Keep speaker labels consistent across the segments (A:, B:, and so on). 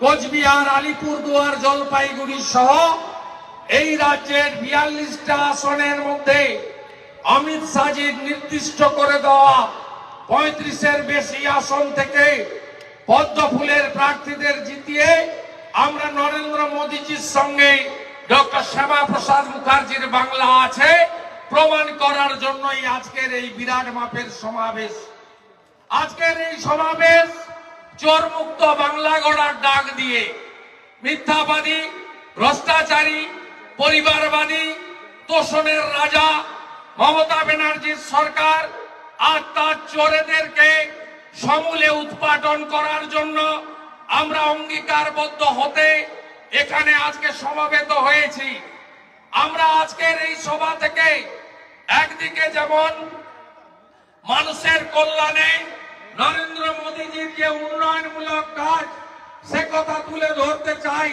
A: কোচবিহার আলিপুরদুয়ার জলপাইগুড়ি সহ এই রাজ্যের বিয়াল্লিশটা আসনের মধ্যে অমিত শাহজির নির্দিষ্ট করে দেওয়া পঁয়ত্রিশের বেশি আসন থেকে পদ্ম ফুলের প্রার্থীদের জিতিয়ে আমরা নরেন্দ্র মোদীজির সঙ্গে ডক্টর শ্যামা প্রসাদ মুখার্জির বাংলা আছে প্রমাণ করার জন্যই আজকের এই বিরাট মাপের সমাবেশ। আজকের এই সমাবেশ চোর মুক্ত বাংলা গড়ার ডাক দিয়ে মিথ্যাবাদী, ভ্রষ্টাচারী, পরিবারবাদী, তোষণের রাজা মমতা ব্যানার্জির সরকার আর তার চোরেদেরকে সমূলে উৎপাদন করার জন্য আমরা অঙ্গীকারবদ্ধ হতে এখানে আজকে সমাবেত হয়েছি। আমরা আজকের এই সভা থেকে একদিকে যেমন মানুষের কল্যাণে নরেন্দ্র মোদীজির যে উন্নয়নমূলক কাজ, সে কথা তুলে ধরতে চাই।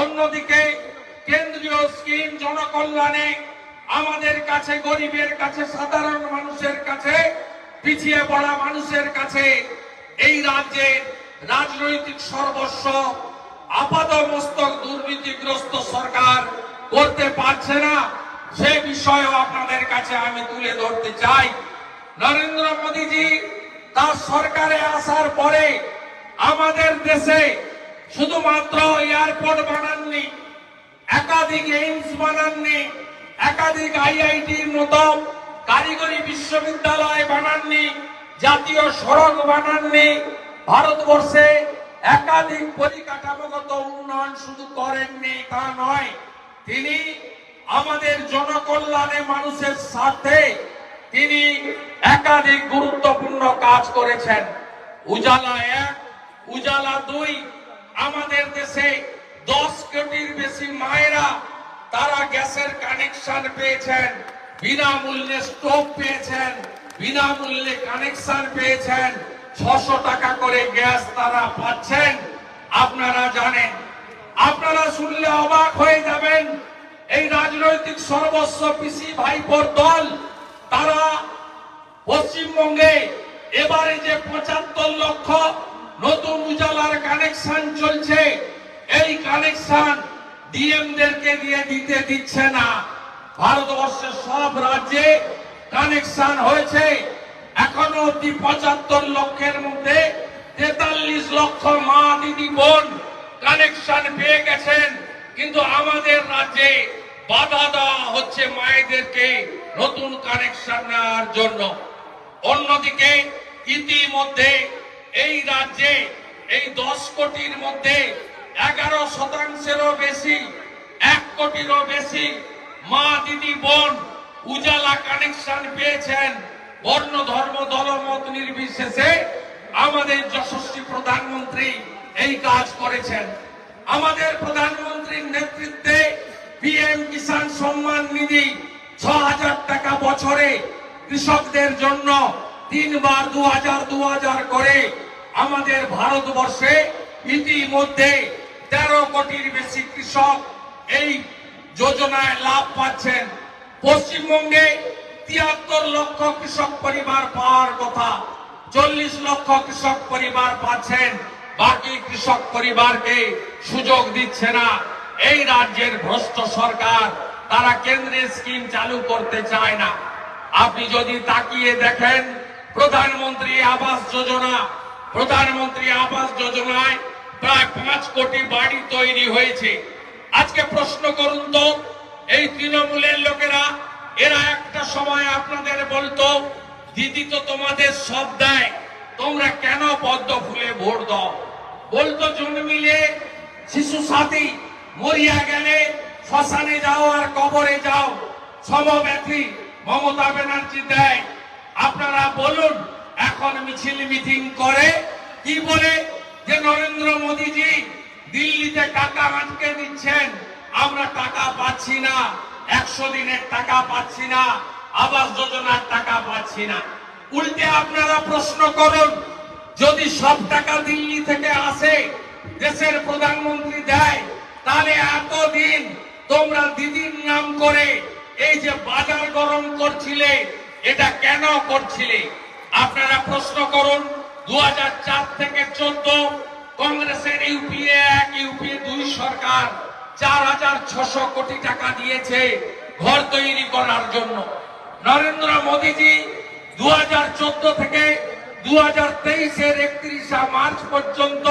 A: অন্যদিকে কেন্দ্রীয় স্কিম জনকল্যাণে আমাদের কাছে, গরিবের কাছে, সাধারণ মানুষের কাছে, পিছিয়ে পড়া মানুষের কাছে এই রাজ্যে রাজনৈতিক সর্বস্ব আপাতমস্তক দুর্নীতিগ্রস্ত সরকার করতে পারছে না, সে বিষয়েও আপনাদের কাছে আমি তুলে ধরতে চাই। নরেন্দ্র মোদীজি তার সরকারে আসার পরে আমাদের দেশে শুধুমাত্র এয়ারপোর্ট বানাননি, একাধিক এইমস বানাননি, একাধিক আইআইটির মতো কারিগরি বিশ্ববিদ্যালয় বানাননি, জাতীয় সড়ক বানাননি। ভারতবর্ষে একাধিক পরিকাঠামোগত উন্নয়ন শুধু করেননি, তা নয়, তিনি আমাদের জনকল্যাণে মানুষের স্বার্থে তিনি একাধিক গুরুত্বপূর্ণ কাজ করেছেন। উজালা এক, উজালা দুই, আমাদের দেশে দশ কোটির বেশি মায়েরা তারা গ্যাসের কানেকশন পেয়েছেন, বিনামূল্যে স্টোভ পেয়েছেন, বিনামূল্যে কানেকশন পেয়েছেন, ছশো টাকা করে গ্যাস তারা পাচ্ছেন। আপনারা জানেন, আপনারা শুনলে অবাক হয়ে যাবেন, এই রাজনৈতিক সর্বস্ব পিসি ভাইপোর দল তারা পশ্চিমবঙ্গে এবারে যে পঁচাত্তর লক্ষ নতুন উজালার কানেকশন চলছে, এই কানেকশন ডিএমদেরকে দিয়ে দিতে দিচ্ছে না। ভারতবর্ষের সব রাজ্যে কানেকশন হয়েছে। এখনও অব্দি পঁচাত্তর লক্ষের মধ্যে তেতাল্লিশ লক্ষ মা দিদি বোন কানেকশন পেয়ে গেছেন। কিন্তু আমাদের রাজ্যে বাধা দেওয়া হচ্ছে মায়েদেরকে। নতুন কানেকশন নেওয়ার জন্য। অন্যদিকে, ইতিমধ্যে এই রাজ্যে, এই দশ কোটির মধ্যে এগারো শতাংশেরও বেশি, এক কোটিরও বেশি মা, দিদি, বোন উজালা কানেকশন পেয়েছেন। বর্ণ, ধর্ম, দলমত নির্বিশেষে আমাদের যশস্বী প্রধানমন্ত্রী এই কাজ করেছেন। আমাদের প্রধানমন্ত্রীর নেতৃত্বে পিএম কিষাণ সম্মান নিধি ছ হাজার টাকা বছরে কৃষকদের জন্য তিনবার দু হাজার দু হাজার করে আমাদের ভারতবর্ষে ইতিমধ্যে তেরো কোটির বেশি কৃষক এই যোজনায় লাভ পাচ্ছেন। পশ্চিমবঙ্গে তিয়াত্তর লক্ষ কৃষক পরিবার পাওয়ার কথা, চল্লিশ লক্ষ কৃষক পরিবার পাচ্ছেন। বাকি কৃষক পরিবারকে সুযোগ দিচ্ছে না। এই রাজ্যের ভ্রষ্ট সরকার তারা কেন্দ্রের স্কিম চালু করতে চায় না। আপনি যদি তাকিয়ে দেখেন, প্রধানমন্ত্রী আবাস যোজনা, প্রধানমন্ত্রী আবাস যোজনায় প্রায় পাঁচ কোটি বাড়ি তৈরি হয়েছে। আজকে প্রশ্ন করুন তো, এই তৃণমূলের লোকেরা, এরা একটা সময় আপনাদের বলতো, দিদি তো তোমাদের সব দেয়, তোমরা কেন পদ্ম ফুলে ভোট দাও? বলতো জন্মিলে শিশু সাথী মরিয়া গেলে শ্মশানে যাও আর কবরে যাও। সমব্যথী মমতা ব্যানার্জি দেয়। আপনারা বলুন, এখন মিছিল মিটিং করে কি বলে? যে নরেন্দ্র মোদীজি দিল্লিতে টাকা আটকে দিচ্ছেন, আমরা টাকা পাচ্ছি না, একশো দিনের টাকা পাচ্ছি না, আবাস যোজনার টাকা পাচ্ছি না। উল্টে আপনারা প্রশ্ন করুন, যদি সব টাকা দিল্লি থেকে আসে, দেশের প্রধানমন্ত্রী দেয়, তাহলে এতদিন তোমরা দিদির নাম করে এই যে বাজার গরম করছিলে, এটা কেন করছিলে? আপনারা প্রশ্ন করুন দু হাজার চার থেকে চোদ্দ, কংগ্রেসের ইউপিএ এক ইউপিএ দুই সরকার চার হাজার ছশো কোটি টাকা দিয়েছে ঘর তৈরি করার জন্য। নরেন্দ্র মোদীজি দু হাজার চোদ্দ থেকে দু হাজার তেইশের একত্রিশা মার্চ পর্যন্ত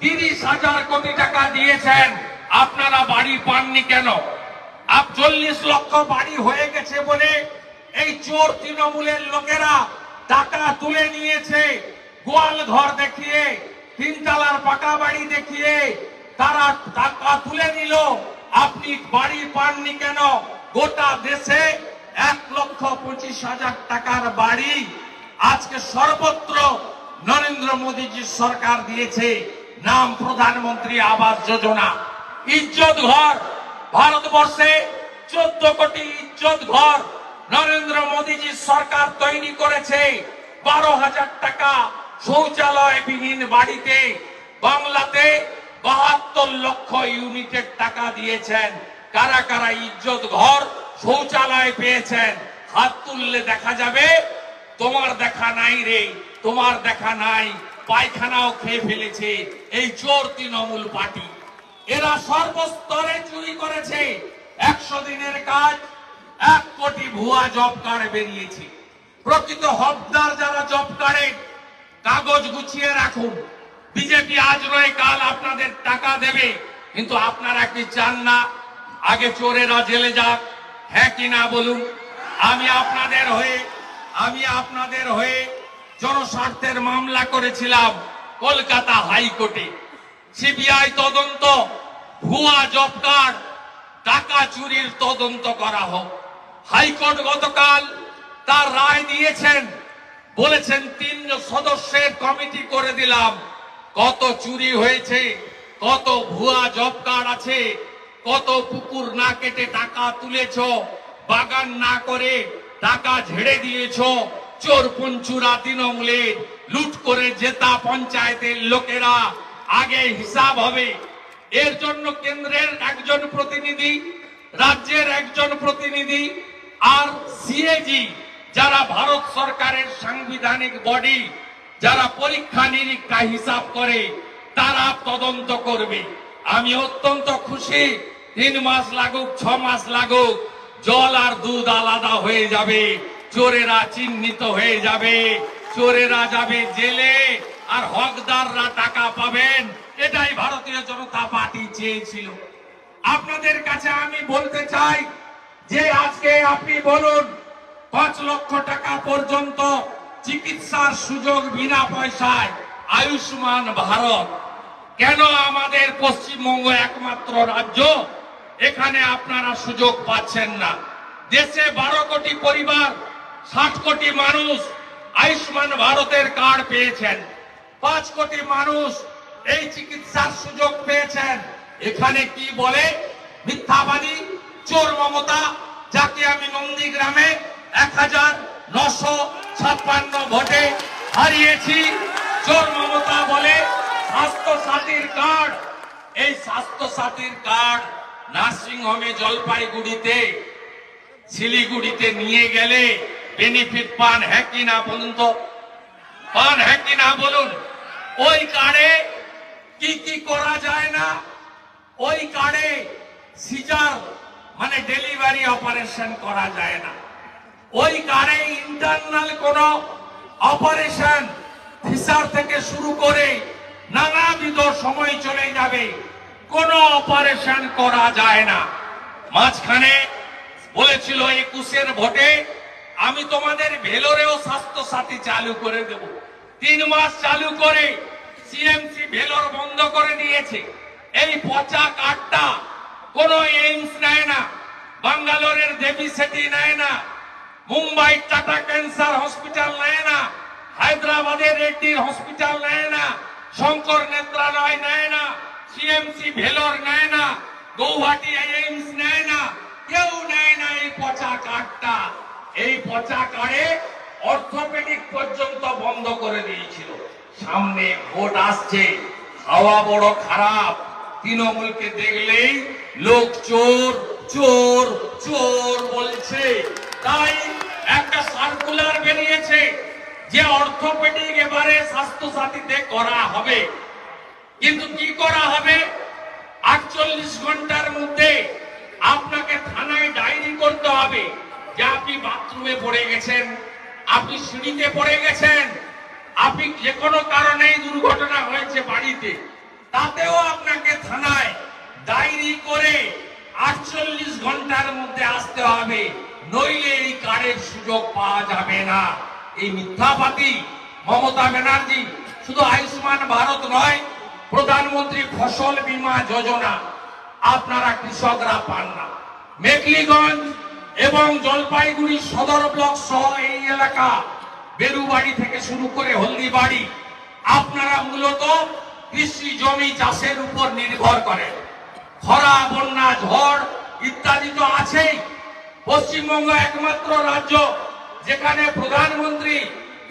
A: তিরিশ হাজার কোটি টাকা দিয়েছেন। আপনারা বাড়ি পাননি কেন? আপ চল্লিশ লক্ষ বাড়ি হয়ে গেছে বলে এই চোর তৃণমূলের লোকেরা টাকা তুলে নিয়েছে, গোয়াল ঘর দেখিয়ে, তিনতলার পাকা বাড়ি দেখিয়ে তারা টাকা তুলে নিল। আপনি বাড়ি পাননি কেন? গোটা দেশে এক লক্ষ পঁচিশ হাজার টাকার বাড়ি আজকে সর্বত্র নরেন্দ্র মোদীজির সরকার দিয়েছে। নাম প্রধানমন্ত্রী আবাস যোজনা। ইজ্জত ঘর, ভারতবর্ষে চোদ্দ কোটি ইজ্জত ঘর নরেন্দ্র মোদীজির সরকার তৈরি করেছে। বারো হাজার টাকা শৌচালয় বিহীন বাড়িতে বাংলাতে বাহাত্তর লক্ষ ইউনিটের টাকা দিয়েছেন। কারা কারা ইজ্জত ঘর, শৌচালয় পেয়েছেন, হাত তুললে দেখা যাবে, তোমার দেখা নাই রে, তোমার দেখা নাই, পায়খানাও খেয়ে ফেলেছে, এই চোর তৃণমূল পার্টি। এরা সর্বস্তরে চুরি করেছে। একশো দিনের কাজ, এক কোটি ভুয়া জব কার্ড বেরিয়েছে। প্রকৃত হকদার যারা জব কার্ডে কাগজ গুছিয়ে রাখুন। বিজেপি আজ নয়, কাল আপনাদের টাকা দেবে। কিন্তু আপনারা কি চান না? আগে চোরেরা জেলে যাক। হ্যাঁ কি না বলুন? আমি আপনাদের হয়ে, আমি আপনাদের হয়ে জনস্বার্থের মামলা করেছিলাম কলকাতা হাইকোর্টে। সিবিআই তদন্ত, ভুয়া জব কার্ড টাকা চুরির তদন্ত করা হোক। হাইকোর্ট গতকাল তার রায় দিয়েছেন, বলেছেন তিন সদস্যের কমিটি করে দিলাম। কত চুরি হয়েছে, কত ভুয়া জব কার্ড আছে, কত পুকুর না কেটে টাকা তুলেছ, বাগান না করে টাকা ঝেড়ে দিয়েছ, চোর পঞ্চুরা তৃণমূলে লুট করে জেতা পঞ্চায়েতের লোকেরা আগে হিসাব হবে। এর জন্য কেন্দ্রের একজন প্রতিনিধি, রাজ্যের একজন প্রতিনিধি আর সিএজি যারা ভারত সরকারের সাংবিধানিক বডি যারা পরীক্ষা নিরীক্ষা হিসাব করে, তারা তদন্ত করবে। আমি অত্যন্ত খুশি, তিন মাস লাগুক, ছ মাস লাগুক, জল আর দুধ আলাদা হয়ে যাবে, চোরেরা চিহ্নিত হয়ে যাবে, চোরেরা যাবে জেলে আর হকদাররা টাকা পাবেন, এটাই ভারতীয় জনতা পার্টি চেয়েছিল। আপনাদের কাছে আমি বলতে চাই যে আজকে আপনি বলুন, পাঁচ লক্ষ টাকা পর্যন্ত চিকিৎসার সুযোগ বিনা পয়সায় আয়ুষ্মান ভারত। কেন আমাদের পশ্চিমবঙ্গ একমাত্র রাজ্য? এখানে আপনারা সুযোগ পাচ্ছেন না। দেশে বারো কোটি পরিবার, ষাট কোটি মানুষ আয়ুষ্মান ভারতের কার্ড পেয়েছেন। পাঁচ কোটি মানুষ এই চিকিৎসার সুযোগ পেয়েছেন। এখানে কি বলে? মিথ্যাবাদী, চোর মমতা, যাকে আমি নন্দীগ্রামে এক হাজার নশো ছাপ্পান্ন ভোটে হারিয়েছি, চোর মমতা বলে স্বাস্থ্য সাথীর কার্ড। এই স্বাস্থ্য সাথীর কার্ড নার্সিং হোমে জলপাইগুড়িতে, শিলিগুড়িতে নিয়ে গেলে বেনিফিট পান। হ্যাঁ কি না বলুন তো? পান হ্যাঁ কি না বলুন? ওই কার্ডে কি কি করা যায় না? ওই কার্ডে সিজার মানে ডেলিভারি অপারেশন করা যায় না। ওই কার্ডে ইন্টারনাল কোন অপারেশন ফিসার থেকে শুরু করে নানাবিধ সময় চলে যাবে। কোন অপারেশন করা যায় না। মাঝখানে বলেছিল একুশের ভোটে, আমি তোমাদের ভেলোরেও স্বাস্থ্য সাথী চালু করে দেব। তিন মাস চালু করে সিএমসি ভেলোর বন্ধ করে দিয়েছে। এই পচা কার্ডটা কোন এইমস নেয় না, বাঙ্গালোরের দেবী সেটি নেয় না, মুম্বাই টাটা ক্যান্সার হসপিটাল নেয় না, হায়দ্রাবাদের রেড্ডির হসপিটাল নেয় না, শঙ্কর নেত্রালয় নেয় না সিএমসি ভেলোর নেয় না, গৌহাটি এইমস নেয় না, কেউ নেয় না এই পচা কার্ডটা এই পচা কার্ডে অর্থোপেডিক পর্যন্ত বন্ধ করে দিয়েছিল। সামনে ভোট আসছে, হাওয়া বড় খারাপ। তৃণমূলকে দেখলেই লোক চোর চোর চোর বলছে। তাই একটা সার্কুলার বেরিয়েছে যে অর্থোপেডিক এবারে স্বাস্থ্য সাথীতে করা হবে। কিন্তু কি করা হবে? আটচল্লিশ ঘণ্টার মধ্যে আপনাকে থানায় ডায়েরি করতে হবে। যে আপনি বাথরুমে পড়ে গেছেন আপনি সিঁড়িতে পড়ে গেছেন। আপনি যে কোনো কারণেই দুর্ঘটনা হয়েছে বাড়িতে। তাতেও আপনাকে থানায় ডায়েরি করে আটচল্লিশ ঘণ্টার মধ্যে আসতে হবে। নইলে এই কার্ডের সুযোগ পাওয়া যাবে না। এই মিথ্যাবাদী মমতা ব্যানার্জি শুধু আয়ুষ্মান ভারত নয়, প্রধানমন্ত্রী ফসল বীমা যোজনা, আপনারা কৃষকরা পান না। মেকলিগঞ্জ এবং জলপাইগুড়ি সদর ব্লক সহ এই এলাকা বেরুবাড়ি থেকে শুরু করে হলদিবাড়ি, আপনারা মূলত কৃষি জমি চাষের উপর নির্ভর করেন খরা, বন্যা, ঝড় ইত্যাদি তো আছেই। পশ্চিমবঙ্গ একমাত্র রাজ্য যেখানে প্রধানমন্ত্রী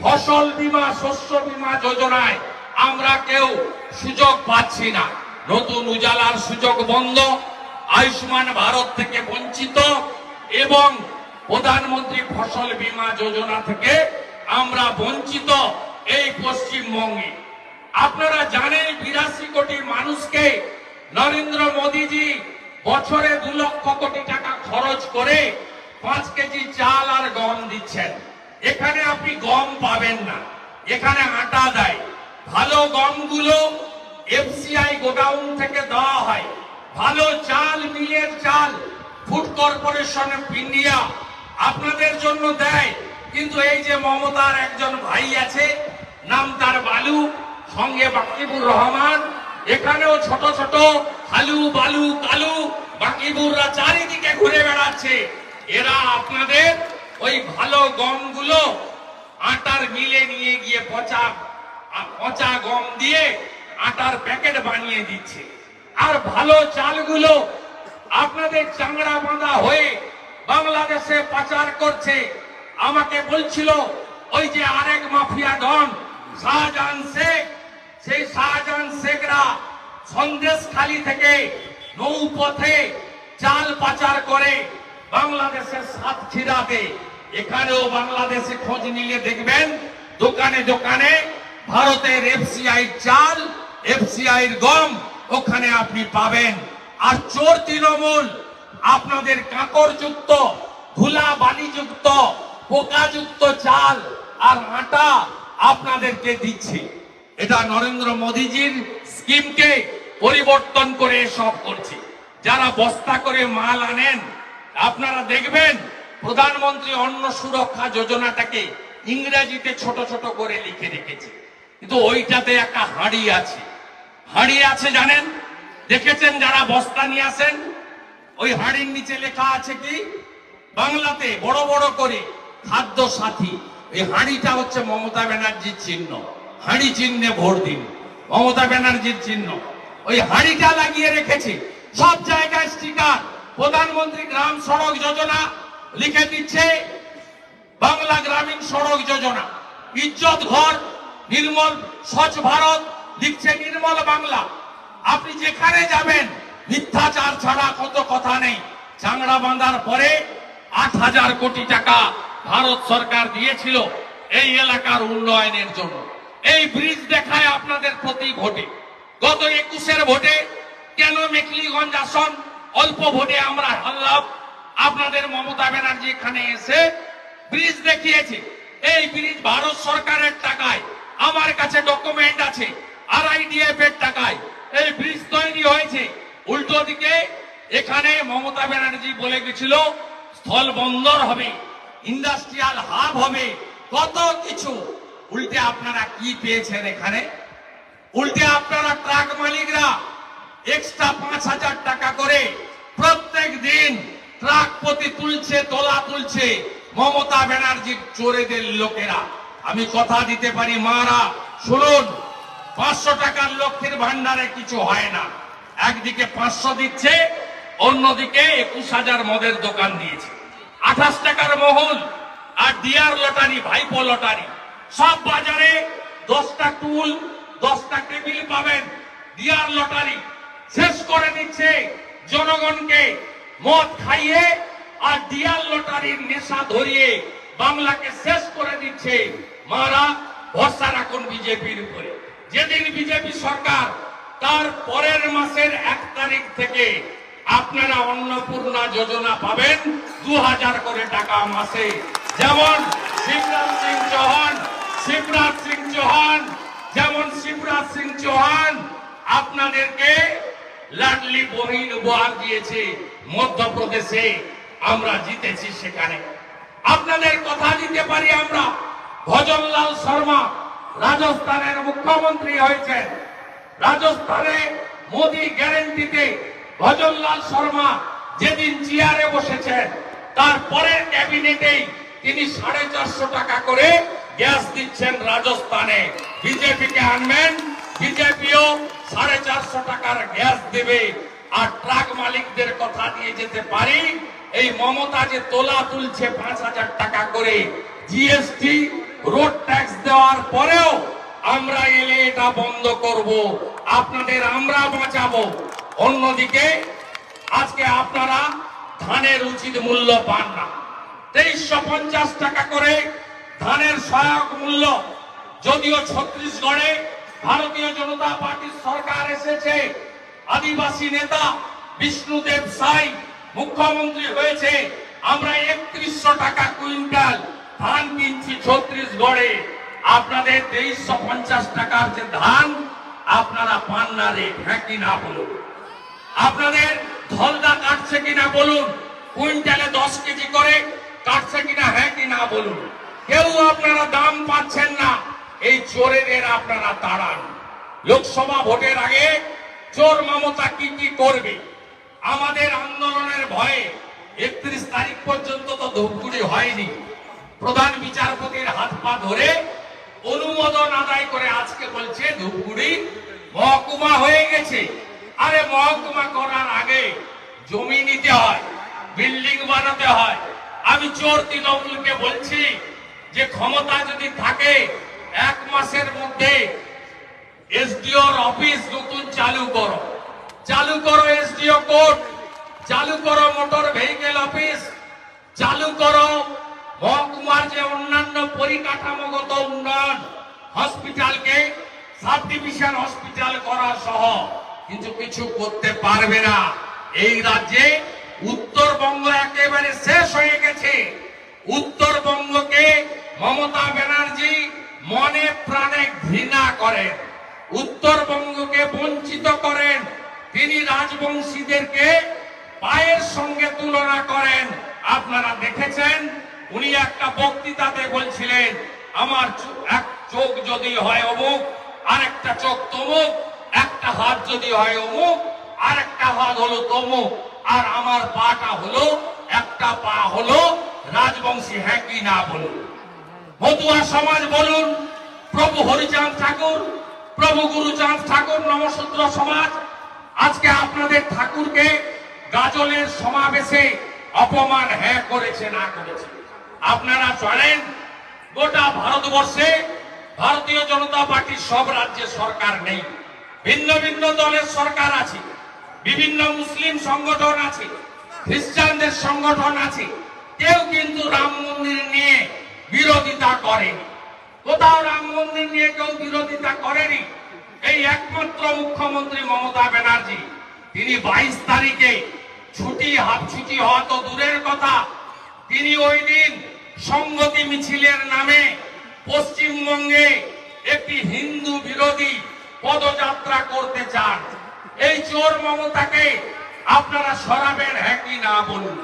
A: ফসল বীমা, শস্য বীমা যোজনায় আমরা কেউ সুযোগ পাচ্ছি না। নতুন উজালার সুযোগ বন্ধ, আয়ুষ্মান ভারত থেকে বঞ্চিত। এবং প্রধানমন্ত্রী ফসল বীমা যোজনা থেকে আমরা বঞ্চিত এই পশ্চিমবঙ্গে। আপনারা জানেন বিরাশি কোটি মানুষকে নরেন্দ্র মোদীজি বছরে দু লক্ষ কোটি টাকা খরচ করে পাঁচ কেজি চাল আর গম দিচ্ছেন। এখানে আপনি গম পাবেন না। এখানে আটা দেয়। ভালো গমগুলো এফসিআই গোডাউন থেকে দেওয়া হয়। ভালো চাল মিলের চাল ফুড কর্পোরেশন অফ ইন্ডিয়া আপনাদের জন্য দেয়। কিন্তু এই যে মমতার একজন ভাই আছে, নাম তার বালু, সঙ্গে বাকিবুর রহমান। এখানেও ছোট ছোট হালু, বালু, কালু, বাকিবুররা চারিদিকে ঘুরে বেড়াচ্ছে। এরা আপনাদের ওই ভালো গমগুলো আটার মিলে নিয়ে গিয়ে পচা পচা গম দিয়ে আটার প্যাকেট বানিয়ে দিচ্ছে। আর ভালো চালগুলো আপনাদের চাংড়া বাঁধা হয়ে বাংলাদেশে পাচার করছে। আমাকে বলছিল, ওই যে আরেক মাফিয়া ডন শাহজাহান শেখ, সেই শাহজাহান শেখরা সন্দেশ খালি থেকে নৌপথে চাল পাচার করে বাংলাদেশের সাতক্ষীরাতে এখানেও বাংলাদেশে খোঁজ নিলে দেখবেন, দোকানে দোকানে ভারতের এফসিআই চাল এফসিআই গম ওখানে আপনি পাবেন। আর চোর তৃণমূল, আপনাদের কাঁকড়যুক্ত ধুলা বালিযুক্ত পোকাযুক্ত চাল আর আটা আপনাদেরকে দিচ্ছে। এটা নরেন্দ্র মোদীজির স্কিমকে পরিবর্তন করে সব করছে। যারা বস্তা করে মাল আনেন, আপনারা দেখবেন প্রধানমন্ত্রী অন্ন সুরক্ষা যোজনাটাকে ইংরেজিতে ছোট ছোট করে লিখে রেখেছে। কিন্তু ওইটাতে একটা হাঁড়ি আছে। হাঁড়ি আছে জানেন? দেখেছেন যারা বস্তা নিয়ে আসেন? ওই হাঁড়ির নিচে লেখা আছে কি? বাংলাতে বড় বড় করে খাদ্য সাথী। এই হাঁড়িটা হচ্ছে মমতা ব্যানার্জির চিহ্ন। হাঁড়ি চিহ্নে ভোট দিন। মমতা ব্যানার্জির চিহ্ন। ওই হাঁড়িটা লাগিয়ে রেখেছে। সব জায়গায় স্টিকার। প্রধানমন্ত্রী গ্রাম সড়ক যোজনা লিখে দিচ্ছে। বাংলা গ্রামীণ সড়ক যোজনা। ইজ্জত ঘর, নির্মল, স্বচ্ছ ভারত, লিখছে নির্মল বাংলা। আপনি যেখানে যাবেন, মিথ্যাচার ছাড়া কত কথা নেই। চাংড়া বাঁধার পরে আট হাজার কোটি টাকা ভারত সরকার দিয়েছিল এই এলাকার উন্নয়নের জন্য। এই ব্রিজ দেখায় আপনাদের প্রতি ভোটে। গত একুশের ভোটে কেন মেখলিগঞ্জ আসন? অল্প ভোটে আমরা হারলাম। আপনাদের মমতা ব্যানার্জি এখানে এসে ব্রিজ দেখিয়েছে। এই ব্রিজ ভারত সরকারের টাকায়, আমার কাছে ডকুমেন্ট আছে আর আইডিএফ এর টাকায়। এই ব্রিজ তৈরি হয়েছে। উল্টো দিকে এখানে মমতা ব্যানার্জি বলে গেছিল স্থল বন্দর হবে ইন্ডাস্ট্রিয়াল হাব হবে, কত কিছু। উল্টে আপনারা কি পেয়েছেন এখানে? উল্টে আপনারা ট্রাক মালিকরা এক্সট্রা পাঁচ হাজার টাকা করে প্রত্যেক দিন ট্রাক প্রতি তুলছে, তোলা তুলছে মমতা ব্যানার্জির চোরেদের লোকেরা। আমি কথা দিতে পারি, মারা, শুনুন। পাঁচশো টাকার লক্ষ্মীর ভান্ডারে কিছু হয় না। একদিকে পাঁচশো দিচ্ছে, অন্যদিকে একুশ হাজার মদের দোকান দিয়েছে। আঠাশ টাকার মহল আর ডিয়ার লটারি, ভাইপো লটারি। সব বাজারে দশটা টুল, দশটা টেবিল পাবেন ডিয়ার লটারি। শেষ করে দিচ্ছে জনগণকে মদ খাইয়ে আর ডিয়ার লটারির নেশা ধরিয়ে বাংলাকে শেষ করে দিচ্ছে মারা, ভরসা রাখুন বিজেপির উপরে। যেদিন বিজেপি সরকার তার পরের মাসের এক তারিখ থেকে আপনারা অন্নপূর্ণা যোজনা পাবেন দু হাজার করে টাকা মাসে। যেমন শিবরাজ সিং চৌহান, শিবরাজ সিং চৌহান, যেমন শিবরাজ সিং চৌহান আপনাদেরকে লাডলি বহিন উপহার দিয়েছে মধ্যপ্রদেশে, আমরা জিতেছি সেখানে। আপনাদের কথা দিতে পারি আমরা। ভজনলাল শর্মা রাজস্থানের মুখ্যমন্ত্রী হয়েছেন। রাজস্থানে মোদি গ্যারেন্টিতে ভজনলাল শর্মা যেদিন চেয়ারে বসেছেন তারপরের ক্যাবিনেটেই তিনি সাড়ে চারশো টাকা করে গ্যাস দিচ্ছেন রাজস্থানে। বিজেপিকে আনবেন, বিজেপিও সাড়ে চারশো টাকার গ্যাস দেবে। আর ট্রাক মালিকদের কথা দিয়ে যেতে পারি, এই মমতা যে তোলা তুলছে পাঁচ হাজার টাকা করে, জিএসটি রোড ট্যাক্স দেওয়ার পরেও আমরা এলে এটা বন্ধ করব, আপনাদের আমরা বাঁচাবো। অন্যদিকে, আজকে আপনারা ধানের উচিত মূল্য পান না। তেইশশো পঞ্চাশ টাকা করে ধানের সহায়ক মূল্য। যদিও ছত্তিশগড়ে ভারতীয় জনতা পার্টির সরকার এসেছে, আদিবাসী নেতা বিষ্ণুদেব সাই মুখ্যমন্ত্রী হয়েছে। আমরা একত্রিশশো টাকা কুইন্টাল ধান কিনছি ছত্রিশগড়ে। আপনাদের তেইশশো পঞ্চাশ টাকার যে ধান, আপনারা পান না রে হ্যাঁ কি না বলুন? আপনাদের ধলদা কাটছে কিনা বলুন? কুইন্টালে দশ কেজি করে কাটছে কিনা হ্যাঁ কি না বলুন? কেউ আপনারা দাম পাচ্ছেন না। এই চোরেদের আপনারা তাড়ান। লোকসভা ভোটের আগে চোর মমতা কি কি করবে? আমাদের আন্দোলনের ভয়ে একত্রিশ তারিখ পর্যন্ত তো ধূপগুড়ি হয়নি। প্রধান বিচারপতির হাত পা ধরে অনুমোদন আদায় করে আজকে বলছে ধূপগুড়ি মহকুমা হয়ে গেছে। আরে মহকুমা করার আগে জমি নিতে হয়, বিল্ডিং বানাতে হয়। আমি চোর তৃণমূলকে বলছি যে ক্ষমতা যদি থাকে, এক মাসের মধ্যে এসডিওর অফিস নতুন চালু করো। চালু করো এসডিও কোর্ট, চালু করো মোটর ভেহিকেল অফিস, চালু করো মহকুমার যে অন্যান্য পরিকাঠামোগত উন্নয়ন, হসপিটালকে সাব ডিভিশন হসপিটাল করা সহ, কিন্তু কিছু করতে পারবে না। এই রাজ্যে উত্তরবঙ্গ একেবারে শেষ হয়ে গেছে। উত্তরবঙ্গকে মমতা ব্যানার্জি মনে প্রাণে ঘৃণা করেন। উত্তরবঙ্গকে বঞ্চিত করেন। তিনি রাজবংশীদেরকে পায়ের সঙ্গে তুলনা করেন। আপনারা দেখেছেন উনি একটা বক্তৃতাতে বলছিলেন, আমার এক চোখ যদি হয় অমুক, আরেকটা চোখ তমুক, একটা হাত যদি হয় অমুক, আরেকটা হাত হলো তমুক, আর আমার পাটা হলো, একটা পা হলো রাজবংশী হ্যাঁ কি না বলুন? মতুয়া সমাজ বলুন, প্রভু হরিচাঁদ ঠাকুর, প্রভু গুরুচাঁদ ঠাকুর নমসূত্র সমাজ, আজকে আপনাদের ঠাকুরকে গাজলের সমাবেশে অপমান হ্যাঁ করেছে, না করেছে। আপনারা জানেন, গোটা ভারতবর্ষে ভারতীয় জনতা পার্টির সব রাজ্যে সরকার নেই। ভিন্ন ভিন্ন দলের সরকার আছে, বিভিন্ন মুসলিম সংগঠন আছে, খ্রিস্টানদের সংগঠন আছে, কেউ কিন্তু রাম মন্দির নিয়ে বিরোধিতা করেনি। কোথাও রাম মন্দির নিয়ে কেউ বিরোধিতা করেনি। এই একমাত্র মুখ্যমন্ত্রী মমতা ব্যানার্জি, তিনি বাইশ তারিখে ছুটি, হাফ ছুটি হওয়া তো দূরের কথা। তিনি ওই দিন সংগতি মিছিলের নামে পশ্চিমবঙ্গে একটি হিন্দু বিরোধী পদযাত্রা করতে চান। এই চোর মমতাকে আপনারা সরাবেন হ্যাঁ কি না বলুন?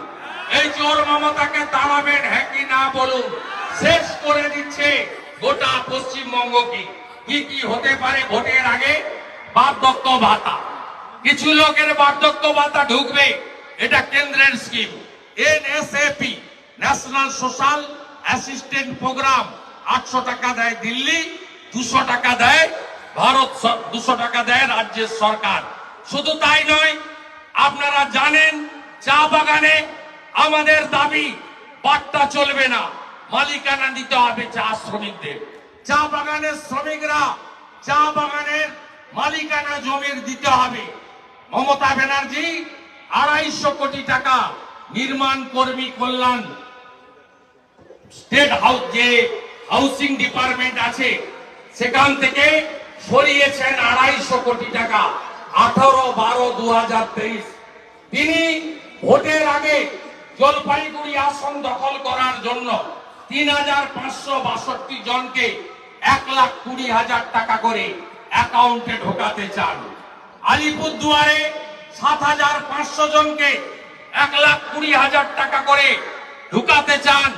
A: এই চোর মমতাকে তাড়াবেন হ্যাঁ কি না বলুন? শেষ করে দিচ্ছে গোটা পশ্চিমবঙ্গকে কি? কি হতে পারে ভোটের আগে? বার্ধক্য ভাতা। কিছু লোকের বার্ধক্য ভাতা ঢুকবে। এটা কেন্দ্রের scheme NSAP. National social assistant program আটশো টাকা দেয় দিল্লি, দুশো টাকা দেয় ভারত, দুশো টাকা দেয় রাজ্যের সরকার। শুধু তাই নয়, আপনারা জানেন, চা বাগানে আমাদের দাবি পাট্টা চলবে না। মালিকানা দিতে হবে চা শ্রমিকদের। চা বাগানের শ্রমিকরা চা বাগানের মালিকানা জমির দিতে হবে। মমতা ব্যানার্জি, আড়াইশো কোটি টাকা নির্মাণ কর্মী কল্যাণ। স্টেট হাউস যে হাউসিং ডিপার্টমেন্ট আছে, সেখান থেকে সরিয়েছেন আড়াইশো কোটি টাকা, আঠারো বারো দু তিনি ভোটের আগে জলপাইগুড়ি আসন দখল করার জন্য তিন হাজার পাঁচশো বাষট্টি জনকে এক লাখ কুড়ি হাজার টাকা করে অ্যাকাউন্টে ঢোকাতে চান। আলিপুরদুয়ারে সাত হাজার পাঁচশো জনকে এক লাখ কুড়ি হাজার টাকা করে ঢুকাতে চান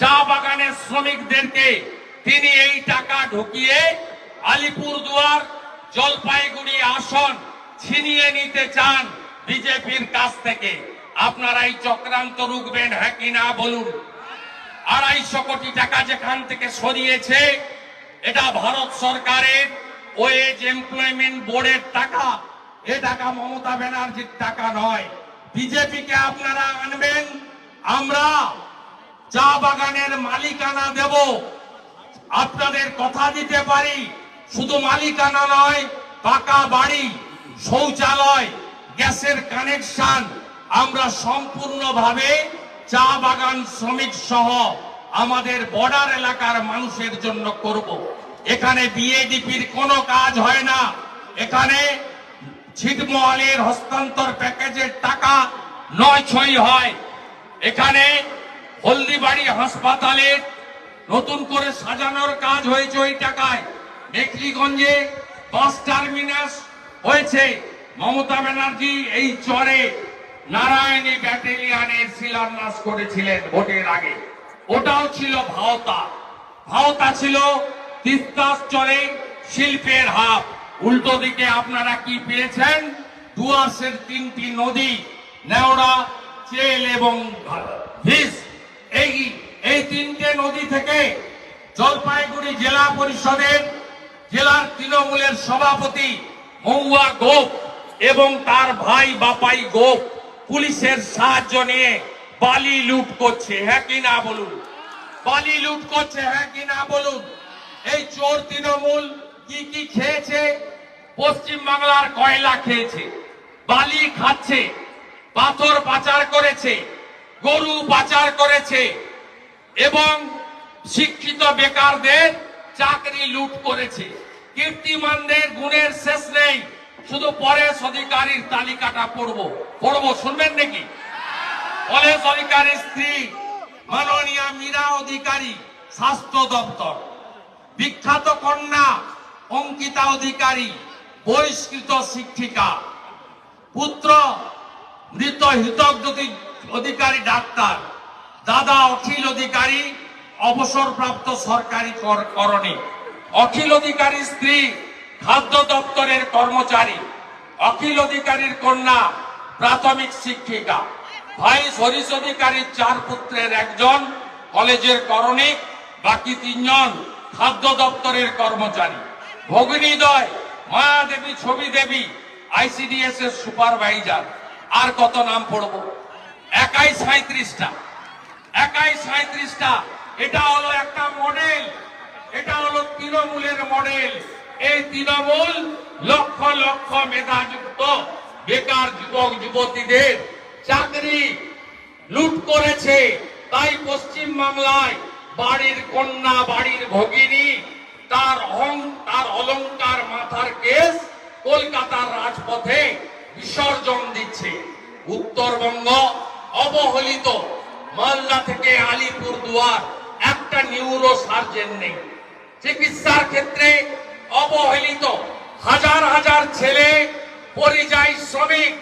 A: চা বাগানের শ্রমিকদেরকে। তিনি এই টাকা ঢুকিয়ে আলিপুরদুয়ার জলপাইগুড়ি আসন ছিনিয়ে নিতে চান বিজেপির কাছ থেকে। আপনারা এই চক্রান্ত রুখবেন হ্যাঁ কি না বলুন? আড়াইশো কোটি টাকা যেখান থেকে সরিয়েছে, এটা ভারত সরকারের ওয়েজ এমপ্লয়মেন্ট বোর্ডের টাকা। এ টাকা মমতা ব্যানার্জির টাকা নয়। বিজেপিকে আপনারা আনবেন, আমরা চা বাগানের মালিকানা দেব। আপনাদের কথা দিতে পারি, শুধু মালিকানা নয়, পাকা বাড়ি, শৌচালয়, গ্যাসের কানেকশন, আমরা সম্পূর্ণভাবে চা বাগান শ্রমিক সহ আমাদের বর্ডার এলাকার মানুষের জন্য করব। এখানে বিএডিপির কোনো কাজ হয় না। এখানে ছিটমহলের হস্তান্তর প্যাকেজের টাকা নয় ছয় হয়। এখানে হলদিবাড়ি হাসপাতালের নতুন করে সাজানোর কাজ হয়েছে ওই টাকায়। মেকলিগঞ্জে বাস টার্মিনাস হয়েছে। মমতা ব্যানার্জি এই চরে নারায়ণী ব্যাটেলিয়ানের শিলান্যাস করেছিলেন ভোটের আগে। ওটাও ছিল ভাওতা। ভাওতা ছিল তিস্তাস চরে শিল্পের হাব উল্টো দিকে আপনারা কি পেয়েছেন? ডুয়ার্সের তিনটি নদী, নেওড়া, চেল এবং ভিস। এই এই তিনটে নদী থেকে জলপাইগুড়ি জেলা পরিষদের জেলার তৃণমূলের সভাপতি মহুয়া গোপ এবং তার ভাই বাপাই গোপ পুলিশের সাহায্য নিয়ে বালি লুট করছে। হ্যাঁ কি না বলুন? বালি লুট করছে হ্যাঁ কি না বলুন? এই চোর তৃণমূল কি কি খেয়েছে? পশ্চিম বাংলার কয়লা খেয়েছে, বালি খাচ্ছে, পাথর পাচার করেছে, গরু পাচার করেছে, এবং শিক্ষিত বেকারদের চাকরি লুট করেছে। কীর্তিমানদের গুণের শেষ নেই, শুধু পরেশ অধিকারীর তালিকাটা পড়ব। পড়ব, শুনবেন নাকি? পরেশ অধিকারীর স্ত্রী, মাননীয় মীরা অধিকারী, স্বাস্থ্য দপ্তর। বিখ্যাত কন্যা, অঙ্কিতা অধিকারী। বহিষ্কৃত শিক্ষিকা, পুত্র, মৃত হিতজ্যোতি অধিকারী ডাক্তার, দাদা অখিল অধিকারী, অবসরপ্রাপ্ত সরকারি কর- করণী। অখিল অধিকারী স্ত্রী, খাদ্য দপ্তরের কর্মচারী। অখিল অধিকারীর কন্যা, প্রাথমিক শিক্ষিকা। ভাই হরিশ অধিকারীর চার পুত্রের একজন, কলেজের করণিক বাকি তিনজন খাদ্য দপ্তরের কর্মচারী। ভগিনীদয় মায়া দেবী, ছবি দেবী আইসিডিএস এর সুপারভাইজার আর কত নাম পড়ব? একাই সাঁত্রিশটা একাই সাঁত্রিশটা এটা হলো একটা মডেল এটা হলো তৃণমূলের মডেল এই তৃণমূল লক্ষ লক্ষ মেধাযুক্ত, বেকার যুবক, যুবতীদের চাকরি লুট করেছে। তাই পশ্চিম বাংলায় বাড়ির কন্যা, বাড়ির ভগিনী কলকাতার রাজপথে বিসর্জন দিচ্ছে। উত্তরবঙ্গ অবহেলিত। মালদা থেকে আলিপুর দুয়ার একটা নিউরো সার্জেন নেই। চিকিৎসার ক্ষেত্রে অবহেলিত। হাজার হাজার ছেলে পরিযায়ী শ্রমিক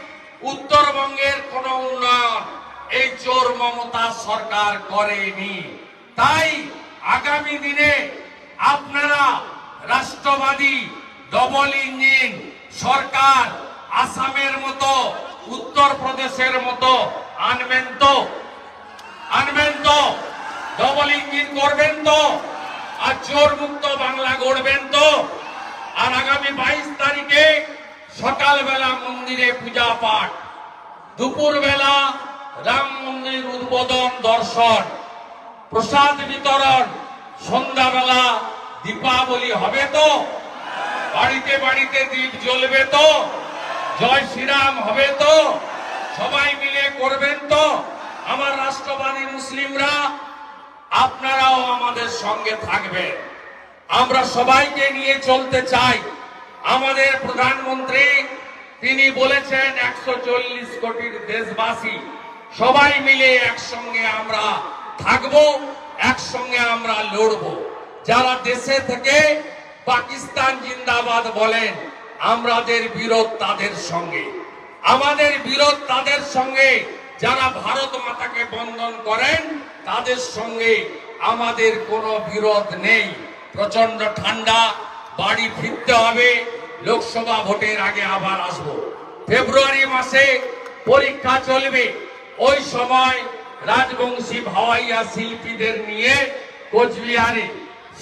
A: উত্তরবঙ্গের কোন উন্নয়ন এই চোর মমতা সরকার করেনি। তাই আগামী দিনে আপনারা রাষ্ট্রবাদী ডবল ইঞ্জিন সরকার আসামের মতো, উত্তরপ্রদেশের মতো, আনবেন তো আনবেন তো ডবল ইঞ্জিন করবেন তো, আর চোর মুক্ত বাংলা গড়বেন তো। আর আগামী বাইশ তারিখে সকালবেলা মন্দিরে পূজা পাঠ দুপুর বেলা রাম মন্দির উদ্বোধন দর্শন, প্রসাদ বিতরণ, সন্ধ্যাবেলা দীপাবলি হবে তো। বাড়িতে বাড়িতে দ্বীপ জ্বলবে তো, জয় শ্রীরাম হবে তো, সবাই মিলে করবেন তো। আমার রাষ্ট্রবাদী মুসলিমরা, আপনারাও আমাদের সঙ্গে থাকবেন। আমরা সবাইকে নিয়ে চলতে চাই। আমাদের প্রধানমন্ত্রী, তিনি বলেছেন একশো চল্লিশ কোটির দেশবাসী, সবাই মিলে একসঙ্গে আমরা থাকব, একসঙ্গে আমরা লড়ব। যারা দেশে থেকে পাকিস্তান জিন্দাবাদ বলেন আমাদের বিরোধ তাদের সঙ্গে। আমাদের বিরোধ তাদের সঙ্গে। যারা ভারত মাতাকে বন্ধন করেন, তাদের সঙ্গে আমাদের কোনো বিরোধ নেই। প্রচণ্ড ঠান্ডা, বাড়ি ফিরতে হবে। লোকসভা ভোটের আগে আবার আসব। ফেব্রুয়ারি মাসে পরীক্ষা চলবে। ওই সময় রাজবংশী ভাওয়াইয়া শিল্পীদের নিয়ে কোচবিহারে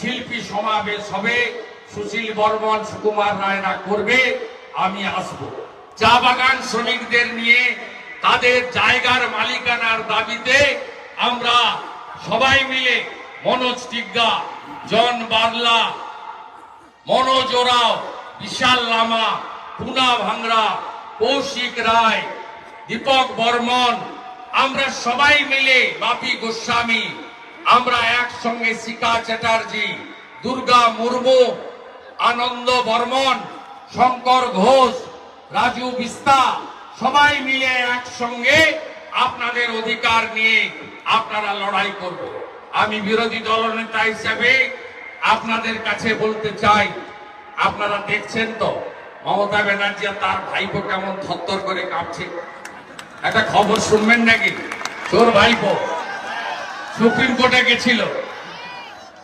A: শিল্পী সমাবেশ হবে। সুশীল বর্মন, সুকুমার রায়রা করবে, আমি আসব। চা বাগান শ্রমিকদের নিয়ে তাদের জায়গার মালিকানার দাবিতে আমরা সবাই মিলে মনোজ টিগ্গা, জন বার্লা, মনোজ ওরাও, বিশাল লামা পুনা ভাংরা, কৌশিক রায়, দীপক বর্মন, আমরা সবাই মিলে বাপি গোস্বামী, আমরা একসঙ্গে শিকা চ্যাটার্জি, দুর্গা মুর্মু আনন্দ বর্মন, শঙ্কর ঘোষ, রাজু বিস্তা, সবাই মিলে একসঙ্গে আপনাদের অধিকার নিয়ে আপনারা লড়াই করব। আমি বিরোধী দলনেতা হিসেবে আপনাদের কাছে বলতে চাই, আপনারা দেখছেন তো, মমতা ব্যানার্জি আর তার ভাইপো কেমন থরথর করে কাঁপছে। একটা খবর শুনবেন নাকি? তোর ভাইপো। সুপ্রিম কোর্টে গেছিল।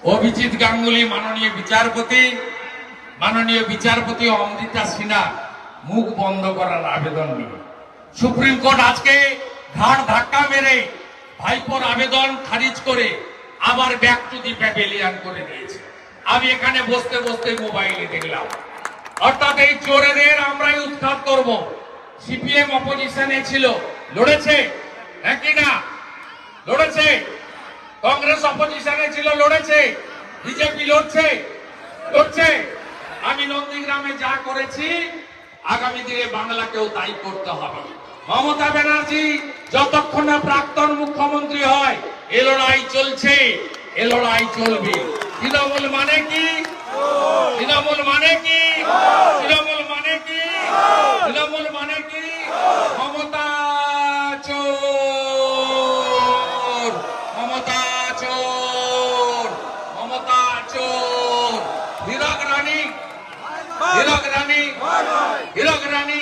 A: অভিজিৎ গাঙ্গুলি, মাননীয় বিচারপতি মাননীয় বিচারপতি অমৃতা সিনহা মুখ বন্ধ করার আবেদন নিয়ে। সুপ্রিম কোর্ট আজকে ঘাড় ধাক্কা মেরে ভাইপোর আবেদন খারিজ করে আবার ব্যাক টু দি প্যাভিলিয়ান করে দিয়েছে। আমি এখানে বসতে বসতে মোবাইলে দেখলাম। অর্থাৎ এই চোরেদের আমরাই উৎখাত করব। সিপিএম অপোজিশনে ছিল। লড়েছে? নাকি না? লড়েছে? কংগ্রেস অপোজিশনে ছিল, লড়েছে? বিজেপি লড়ছে? লড়ছে? আমি নন্দীগ্রামে যা করেছি, আগামী দিনে বাংলাকেও তাই করতে হবে। মমতা ব্যানার্জি, যতক্ষণ না প্রাক্তন মুখ্যমন্ত্রী হয়, এ লড়াই চলছে, এ লড়াই চলবে। তৃণমূল মানে কি? তৃণমূল মানে কি? তৃণমূল মানে কি? তৃণমূল মানে কি মমতা চোর মমতা চোর মমতা চোর হীরক রানী হীরক রানী হীরক রানী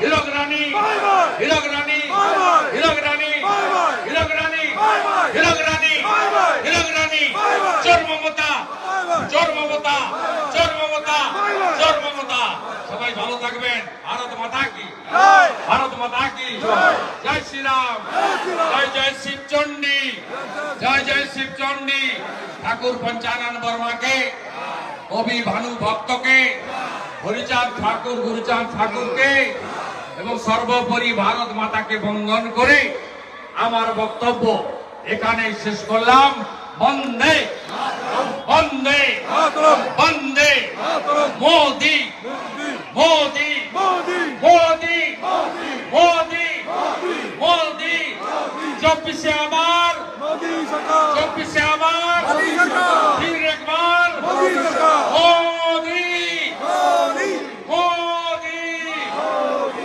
A: হীরক রানী হীরক রানী হীরক রানী হীরক রানী হীরক রানী হীরক রানী চোর মমতা। চোর মমতা। চোর মমতা। চোর মমতা। সবাই ভালো থাকবেন। ভারত মাতা কি? ভারত মাতা কি? জয় শ্রীরাম। জয় জয় শিব চণ্ডী। জয় জয় শিব চণ্ডী। ঠাকুর পঞ্চানন বর্মাকে কবি ভানু ভক্তকে হরিচাঁদ ঠাকুর গুরুচাঁদ ঠাকুরকে এবং সর্বোপরি ভারত মাতাকে বন্ধন করে আমার বক্তব্য এখানে শেষ করলাম। বন্দে। বন্দে। বন্দে। মোদি। মোদি। মোদি। মোদি। মোদি। চব্বিশে আবার। চব্বিশে আবার ফির একবার মোদি মোদি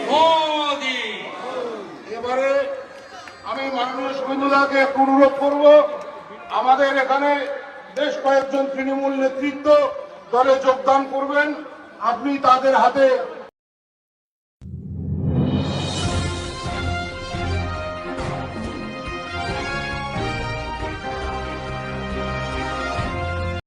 A: মোদি
B: এবারে আমি শহীদুল্লাহকে একটু অনুরোধ করব, আমাদের এখানে বেশ কয়েকজন তৃণমূল নেতৃত্ব দলে যোগদান করবেন। আপনি তাদের হাতে